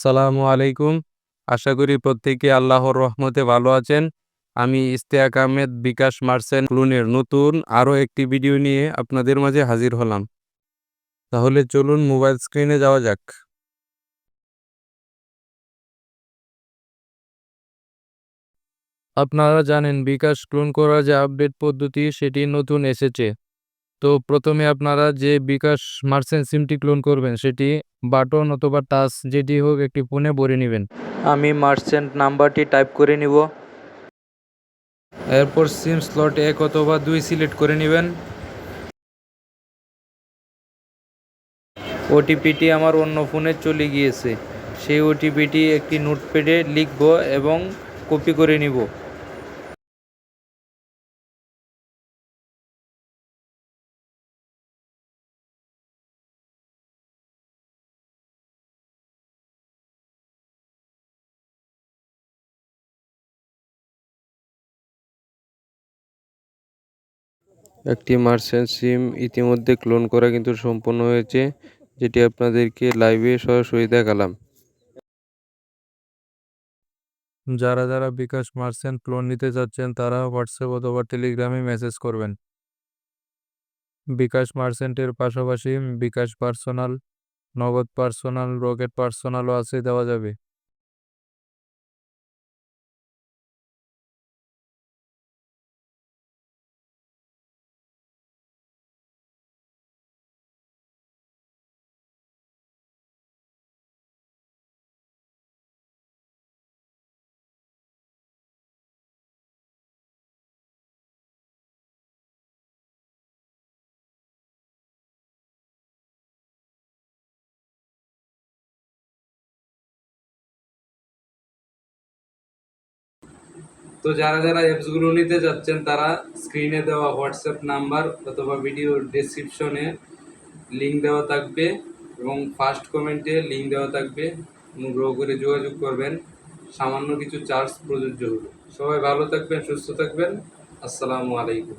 আসসালামু আলাইকুম। আশা করি প্রত্যেকে আল্লাহর রহমতে ভালো আছেন। আমি ইস্তেয়াক আহমেদ, বিকাশ মার্সেন ক্লুনের নতুন আরও একটি ভিডিও নিয়ে আপনাদের মাঝে হাজির হলাম। তাহলে চলুন মোবাইল স্ক্রিনে যাওয়া যাক। আপনারা জানেন বিকাশ ক্লোন করার যে আপডেট পদ্ধতি, সেটি নতুন এসেছে। তো প্রথমে আপনারা যে বিকাশ মার্চেন্ট সিমটি ক্লোন করবেন সেটি বাটন অথবা টাচ যেটি হোক একটি ফোনে ভরে নেবেন। আমি মার্চেন্ট নাম্বারটি টাইপ করে নিব। এরপর সিম স্লট এক অথবা দুই সিলেক্ট করে নেবেন। ওটিপিটি আমার অন্য ফোনে চলে গিয়েছে। সেই ওটিপিটি একটি নোটপ্যাডে লিখব এবং কপি করে নিব। একটি মার্চেন্ট সিম ইতিমধ্যে ক্লোন করা কিন্তু সম্পূর্ণ হয়েছে, যেটি আপনাদেরকে লাইভে সরাসরি দেখালাম। যারা যারা বিকাশ মার্চেন্ট ক্লোন নিতে চাচ্ছেন, তারা হোয়াটসঅ্যাপ অথবা টেলিগ্রামে মেসেজ করবেন। বিকাশ মার্চেন্টের পাশাপাশি bKash personal, Nagad personal, Rocket পার্সোনালও আছে দেওয়া যাবে। তো যারা যারা অ্যাপসগুলো নিতে যাচ্ছেন, তারা স্ক্রিনে দেওয়া হোয়াটসঅ্যাপ নাম্বার অথবা ভিডিও ডেসক্রিপশনে লিঙ্ক দেওয়া থাকবে এবং ফার্স্ট কমেন্টে লিঙ্ক দেওয়া থাকবে। অনুগ্রহ করে যোগাযোগ করবেন। সামান্য কিছু চার্জ প্রযোজ্য হবে। সবাই ভালো থাকবেন, সুস্থ থাকবেন। আসসালামু আলাইকুম।